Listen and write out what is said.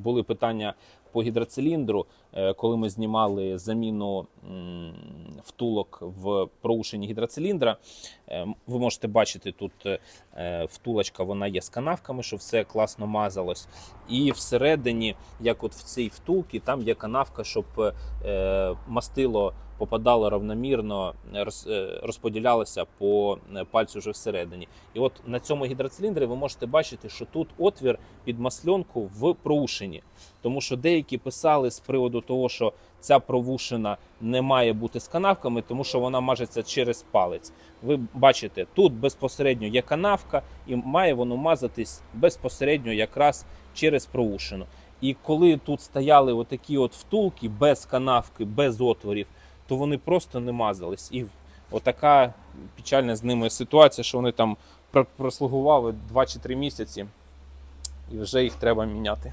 Були питання по гідроциліндру, е, коли ми знімали заміну втулок в проушенні гідроциліндра. Е, Ви можете бачити тут е, втулочка, вона є з канавками, що все класно мазалось. І всередині, як от в цій втулці, там є канавка, щоб мастило попадало равномірно, роз- е, розподілялося по е, пальцю вже всередині. І от на цьому гідроциліндрі ви можете бачити, що тут отвір під масленку в проушині. Тому що деякі писали з приводу того, що ця провушина не має бути з канавками, тому що вона мажеться через палець. Ви бачите, тут безпосередньо є канавка, і має воно мазатись безпосередньо якраз через провушину. І коли тут стояли отакі от втулки без канавки, без отворів, то вони просто не мазались. І отака печальна з ними ситуація, що вони там пр- прослугували 2 чи 3 місяці, і вже їх треба міняти.